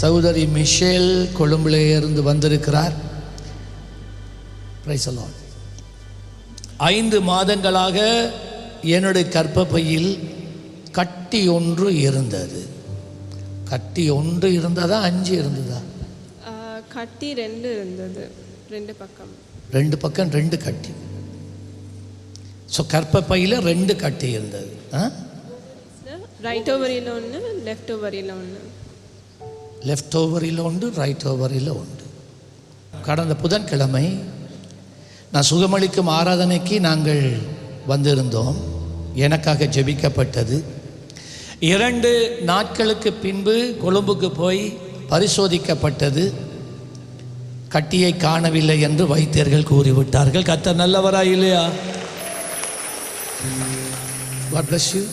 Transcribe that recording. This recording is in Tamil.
சகோதரி மிஷேல் கொழும்புல இருந்து வந்திருக்கிறார். ஐந்து மாதங்களாக என்னுடைய கர்ப்பப்பையில் கட்டி ஒன்று இருந்தது. கட்டி ஒன்று இருந்ததா அஞ்சு இருந்ததா? கட்டி ரெண்டு இருந்தது. ரெண்டு பக்கம். ரெண்டு பக்கம் ரெண்டு கட்டி. ஸோ கர்ப்பப்பையில் ரெண்டு கட்டி இருந்தது. ரைட் ஓவரியில் ஒன்று லெஃப்ட் ஓவரியில் ஒன்று லெஃப்ட் ஓவரில் உண்டு ரைட் ஓவரில் உண்டு. கடந்த புதன்கிழமை நான் சுகமளிக்கும் ஆராதனைக்கு நாங்கள் வந்திருந்தோம். எனக்காக ஜெபிக்கப்பட்டது. இரண்டு நாட்களுக்கு பின்பு கொழும்புக்கு போய் பரிசோதிக்கப்பட்டது. கட்டியை காணவில்லை என்று வைத்தியர்கள் கூறிவிட்டார்கள். கத்த நல்லவரா இல்லையா? God bless you.